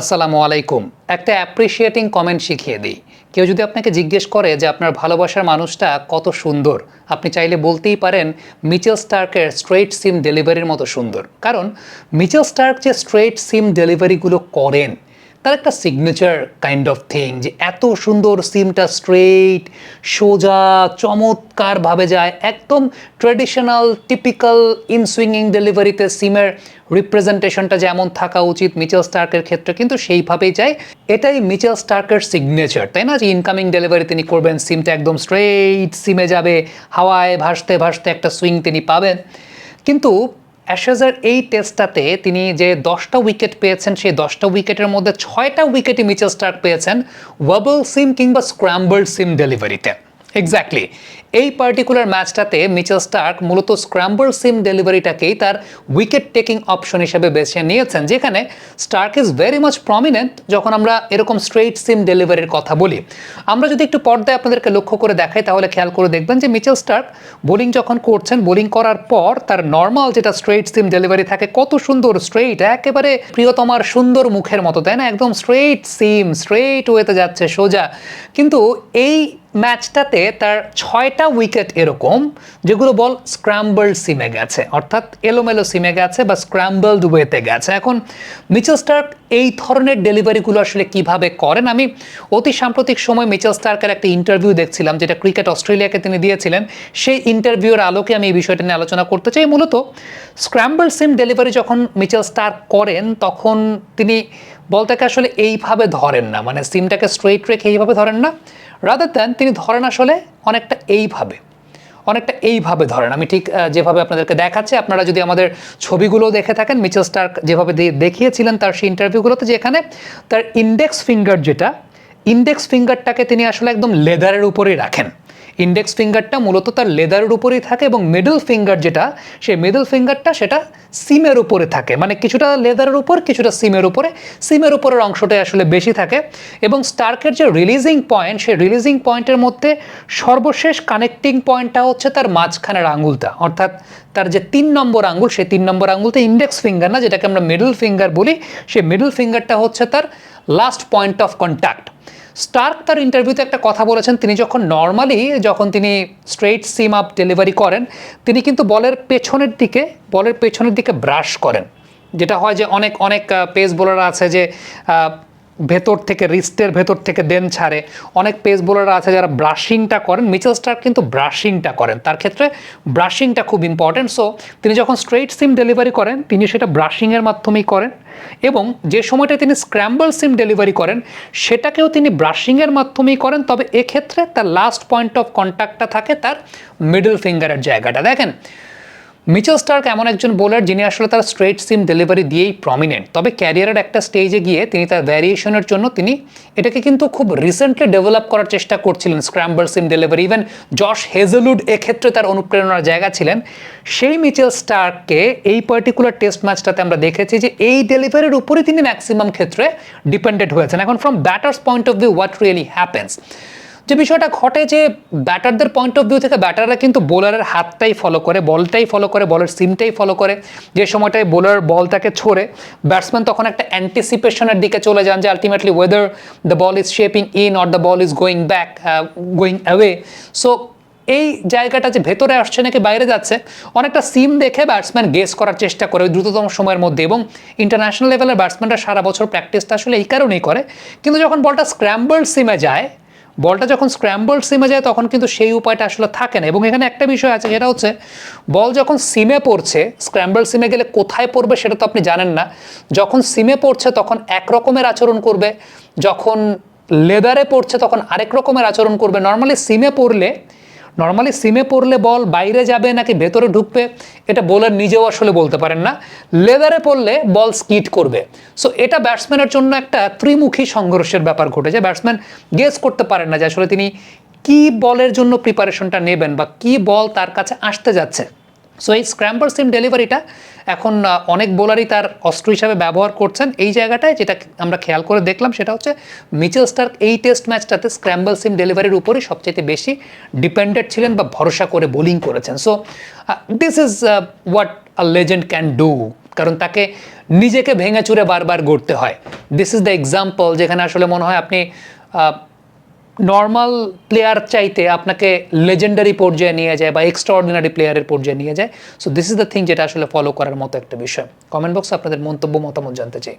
আসসালামু আলাইকুম। একটা অ্যাপ্রিসিয়েটিং কমেন্ট শিখিয়ে দিই। কেউ যদি আপনাকে জিজ্ঞেস করে যে আপনার ভালোবাসার মানুষটা কত সুন্দর, আপনি চাইলে বলতেই পারেন, মিচেল স্টার্কের স্ট্রেট সিম ডেলিভারির মতো সুন্দর। কারণ মিচেল স্টার্ক যে স্ট্রেট সিম ডেলিভারিগুলো করেন তার একটা সিগনেচার কাইন্ড অফ থিং যে এত সুন্দর সিমটা স্ট্রেট সোজা, চমৎকারভাবে যায়। একদম ট্রেডিশনাল টিপিক্যাল ইনসুইংিং ডেলিভারিতে সিমের রিপ্রেজেন্টেশনটা যেমন থাকা উচিত মিচেল স্টার্কের ক্ষেত্রে, কিন্তু সেইভাবেই যায়। এটাই মিচেল স্টার্কের সিগনেচার তাই না? যে ইনকামিং ডেলিভারি তিনি করবেন, সিমটা একদম স্ট্রেইট সিমে যাবে, হাওয়ায় ভাসতে ভাসতে একটা সুইং তিনি পাবেন। কিন্তু অ্যাশেজের এই টেস্টটাতে তিনি যে দশটা উইকেট পেয়েছেন, সেই দশটা উইকেটের মধ্যে ছয়টা উইকেটই মিচেল স্টার্ক পেয়েছেন, ওয়াবল সিম কিংবা স্ক্র্যাম্বল সিম ডেলিভারিতে। এক্স্যাক্টলি এই পার্টিকুলার ম্যাচটাতে মিচেল স্টার্ক মূলত স্ক্র্যাম্বল সিম ডেলিভারিটাকেই তার উইকেট টেকিং অপশন হিসেবে বেছে নিয়েছেন, যেখানে Starc is very much prominent যখন আমরা এরকম স্ট্রেইট সিম ডেলিভারির কথা বলি। আমরা যদি একটু পর্দায় আপনাদেরকে লক্ষ্য করে দেখাই, তাহলে খেয়াল করে দেখবেন যে মিচেল স্টার্ক বোলিং যখন করছেন বোলিং করার পর তার নর্মাল যেটা স্ট্রেইট সিম ডেলিভারি থাকে, কত সুন্দর স্ট্রেইট একেবারে প্রিয়তমার সুন্দর মুখের মতো, তাই না? একদম স্ট্রেইট সিম স্ট্রেইট ওয়েতে যাচ্ছে সোজা। কিন্তু এই ম্যাচটাতে তার ছয়টা উইকেট এরকম, যেগুলো বল স্ক্র্যাম্বলড সিমে গেছে, অর্থাৎ এলোমেলো সিমে গেছে বা স্ক্র্যাম্বলড ওয়েতে গেছে। এখন মিচেল স্টার্ক এই ধরনের ডেলিভারিগুলো আসলে কীভাবে করেন? আমি অতি সাম্প্রতিক সময় মিচেল স্টার্কের একটা ইন্টারভিউ দেখছিলাম, যেটা ক্রিকেট অস্ট্রেলিয়াকে তিনি দিয়েছিলেন। সেই ইন্টারভিউর আলোকে আমি এই বিষয়টা নিয়ে আলোচনা করতে চাই। মূলত স্ক্র্যাম্বল সিম ডেলিভারি যখন মিচেল স্টার্ক করেন, তখন তিনি বলটাকে আসলে এইভাবে ধরেন না মানে সিমটাকে স্ট্রেইট রেখে এইভাবে ধরেন না। রাদার দেন তিনি ধরেন আসলে অনেকটা এইভাবে অনেকটা এইভাবে ধরেন। আমি ঠিক যেভাবে আপনাদেরকে দেখাচ্ছি, আপনারা যদি আমাদের ছবিগুলো দেখে থাকেন, মিচেল স্টার্ক যেভাবে দেখিয়েছিলেন তার সেই ইন্টারভিউগুলোতে যেখানে তার ইন্ডেক্স ফিঙ্গার যেটা ইন্ডেক্স ফিঙ্গারটাকে তিনি আসলে একদম লেদারের উপরেই রাখেন। ইন্ডেক্স ফিঙ্গারটা মূলত তার লেদারের উপরেই থাকে এবং মিডল ফিঙ্গার যেটা, সেই মিডল ফিঙ্গারটা সেটা সিমের উপরে থাকে। মানে কিছুটা লেদারের উপর, কিছুটা সিমের উপরে। সিমের উপরের অংশটাই আসলে বেশি থাকে এবং স্টার্কের যে রিলিজিং পয়েন্ট সেই রিলিজিং পয়েন্টের মধ্যে সর্বশেষ কানেক্টিং পয়েন্টটা হচ্ছে তার মাঝখানের আঙুলটা। অর্থাৎ তার যে তিন নম্বর আঙুল, সেই তিন নম্বর আঙুলটা ইন্ডেক্স ফিঙ্গার না, যেটাকে আমরা মিডল ফিঙ্গার বলি, সেই মিডল ফিঙ্গারটা হচ্ছে তার last point of contact Starc তার ইন্টারভিউতে একটা কথা বলেছেন, তিনি যখন নর্মালি যখন তিনি স্ট্রেট সিম আপ ডেলিভারি করেন, তিনি কিন্তু বলের পেছনের দিকে, বলের পেছনের দিকে ব্রাশ করেন। যেটা হয় যে অনেক অনেক পেস বোলার আছে যে ভেতর থেকে রিস্টের ভেতর থেকে দেন ছাড়ে। অনেক পেস বোলাররা আছে যারা ব্রাশিংটা করেন। মিচেল স্টার কিন্তু ব্রাশিংটা করেন। তার ক্ষেত্রে ব্রাশিংটা খুব ইম্পর্টেন্ট সো তিনি যখন স্ট্রেইট সিম ডেলিভারি করেন, তিনি সেটা ব্রাশিংয়ের মাধ্যমেই করেন এবং যে সময়টা তিনি স্ক্র্যাম্বল সিম ডেলিভারি করেন, সেটাকেও তিনি ব্রাশিংয়ের মাধ্যমেই করেন। তবে এক্ষেত্রে তার লাস্ট পয়েন্ট অফ কন্ট্যাক্টটা থাকে তার মিডল ফিঙ্গারের জায়গাটা। দেখেন মিচেল স্টার্ক এমন একজন বোলার যিনি আসলে তার স্ট্রেট সিম ডেলিভারি দিয়েই প্রমিনেন্ট তবে ক্যারিয়ারের একটা স্টেজে গিয়ে তিনি তার ভ্যারিয়েশনের জন্য তিনি এটাকে কিন্তু খুব রিসেন্টলি ডেভেলপ করার চেষ্টা করছিলেন scramble seam delivery even Josh Hazlewood এক্ষেত্রে তার অনুপ্রেরণার জায়গা ছিলেন। সেই মিচেল স্টার্ককে এই পার্টিকুলার টেস্ট ম্যাচটাতে আমরা দেখেছি যে এই ডেলিভারির উপরে তিনি ম্যাক্সিমাম ক্ষেত্রে ডিপেন্ডেন্ট হয়েছেন। এখন from batters point of view what really happens যে বিষয়টা ঘটে যে ব্যাটারদের পয়েন্ট অফ ভিউ থেকে ব্যাটাররা কিন্তু বোলারের হাতটাই ফলো করে, বলটাই ফলো করে বলের সিমটাই ফলো করে। যে সময়টায় বোলার বলটাকে ছোড়ে ব্যাটসম্যান তখন একটা অ্যান্টিসিপেশনের দিকে চলে যান যে ultimately whether the ball is shaping in or the ball is going back going away so এই জায়গাটা যে ভেতরে আসছে নাকি বাইরে যাচ্ছে, অনেকটা সিম দেখে ব্যাটসম্যান গেস করার চেষ্টা করে দ্রুততম সময়ের মধ্যে এবং ইন্টারন্যাশনাল লেভেলের ব্যাটসম্যানরা সারা বছর প্র্যাকটিসটা আসলে এই কারণেই করে। কিন্তু যখন বলটা স্ক্র্যাম্বল সিমে যায় বলটা যখন স্ক্র্যাম্বল সিমে যায়, তখন কিন্তু সেই উপায়টা আসলে থাকে না। এবং এখানে একটা বিষয় আছে, সেটা হচ্ছে, বল যখন সিমে পড়ছে স্ক্র্যাম্বল সিমে গেলে কোথায় পড়বে সেটা তো আপনি জানেন না। যখন সিমে পড়ছে, তখন এক রকমের আচরণ করবে। যখন লেদারে পড়ছে, তখন আরেক রকমের আচরণ করবে। নর্মালি সিমে পড়লে নর্মালি সিমে পড়লে বল বাইরে যাবে নাকি ভেতরে ঢুকবে? এটা বোলার নিজেও আসলে বলতে পারেন না। লেদারে পড়লে বল স্কিট করবে। সো এটা ব্যাটসম্যানের জন্য একটা ত্রিমুখী সংঘর্ষের ব্যাপার ঘটেছে ব্যাটসম্যান গেস করতে পারেন না যে আসলে তিনি কি বলের জন্য প্রিপারেশনটা নেবেন বা কি বল তার কাছে আসতে যাচ্ছে। সো এই স্ক্র্যাম্বল সিম ডেলিভারিটা এখন অনেক বোলারই তার অস্ত্র হিসাবে ব্যবহার করছেন। এই জায়গাটায় যেটা আমরা খেয়াল করে দেখলাম, সেটা হচ্ছে মিচেল স্টার্ক এই টেস্ট ম্যাচটাতে স্ক্র্যাম্বল সিম ডেলিভারির উপরই সবচেয়ে বেশি ডিপেন্ডেন্ট ছিলেন বা ভরসা করে বোলিং করেছেন। So this is what a legend can do কারণ তাকে নিজেকে ভেঙে চুরে বারবার গড়তে হয়। দিস ইজ দ্য এক্সাম্পল যেখানে আসলে মনে হয় আপনি নর্মাল প্লেয়ার চাইতে আপনাকে লেজেন্ডারি পর্যায়ে নিয়ে যায় বা এক্সট্রাঅর্ডিনারি প্লেয়ারের পর্যায়ে নিয়ে যায়। So this is the thing যেটা আসলে ফলো করার মতো একটা বিষয়। কমেন্ট বক্সে আপনাদের মন্তব্য, মতামত জানতে চাই।